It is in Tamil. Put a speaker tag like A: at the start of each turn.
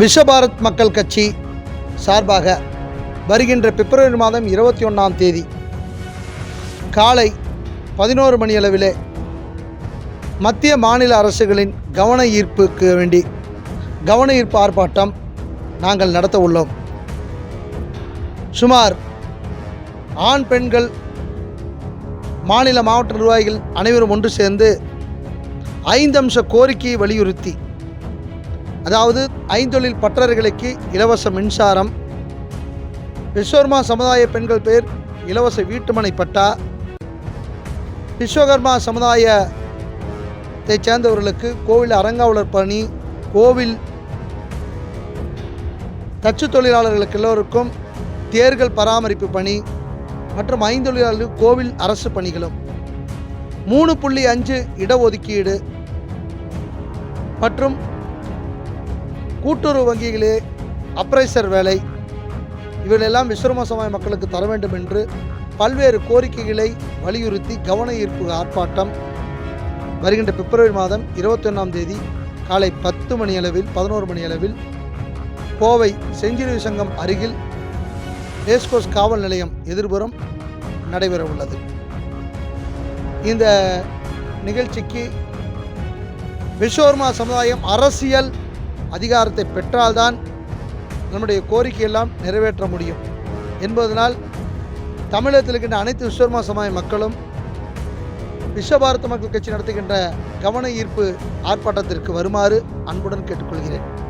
A: விஸ்வபாரத் மக்கள் கட்சி சார்பாக வருகின்ற பிப்ரவரி மாதம் இருபத்தி ஒன்றாம் தேதி காலை பதினோரு மணியளவிலே மத்திய மாநில அரசுகளின் கவன ஈர்ப்புக்கு வேண்டி கவன ஈர்ப்பு ஆர்ப்பாட்டம் நாங்கள் நடத்த உள்ளோம். சுமார் ஆண் பெண்கள் மாநில மாவட்ட நிர்வாகிகள் அனைவரும் ஒன்று சேர்ந்து ஐந்தம்ச கோரிக்கையை வலியுறுத்தி அதாவது ஐந்தொழில் பற்றர்களுக்கு இலவச மின்சாரம். விஸ்வகர்மா சமுதாய பெண்கள் பேர் இலவச வீட்டுமனை பட்டா. விஸ்வகர்மா சமுதாயத்தைச் சேர்ந்தவர்களுக்கு கோவில் அறங்காவலர் பணி கோவில் தச்சு தொழிலாளர்களுக்கு எல்லோருக்கும் தேர்கள் பராமரிப்பு பணி மற்றும் ஐந்தொழிலாளர்களுக்கு கோவில் அரசு பணிகளும். மூணு புள்ளி அஞ்சு இடஒதுக்கீடு மற்றும் கூட்டுறவு வங்கிகளே அப்ரைசர் வேலை. இவைகளெல்லாம் விஸ்வரம சமுதாய மக்களுக்கு தர வேண்டும் என்று பல்வேறு கோரிக்கைகளை வலியுறுத்தி கவன ஈர்ப்பு ஆர்ப்பாட்டம் வருகின்ற பிப்ரவரி மாதம் இருபத்தொன்னாம் தேதி காலை பத்து மணி அளவில் பதினோரு மணி அளவில் கோவை செஞ்சிலுவை சங்கம் அருகில் ரேஸ்கோஸ் காவல் நிலையம் எதிர்புறம் நடைபெற உள்ளது. இந்த நிகழ்ச்சிக்கு விஸ்வர்மா சமுதாயம் அரசியல் அதிகாரத்தை பெற்றால்தான் நம்முடைய கோரிக்கையெல்லாம் நிறைவேற்ற முடியும். என்பதனால் தமிழகத்தில் இருக்கின்ற அனைத்து விஸ்வர்மா சமாய மக்களும் விஸ்வபாரத மக்கள் கட்சி நடத்துகின்ற கவன ஈர்ப்பு ஆர்ப்பாட்டத்திற்கு வருமாறு அன்புடன் கேட்டுக்கொள்கிறேன்.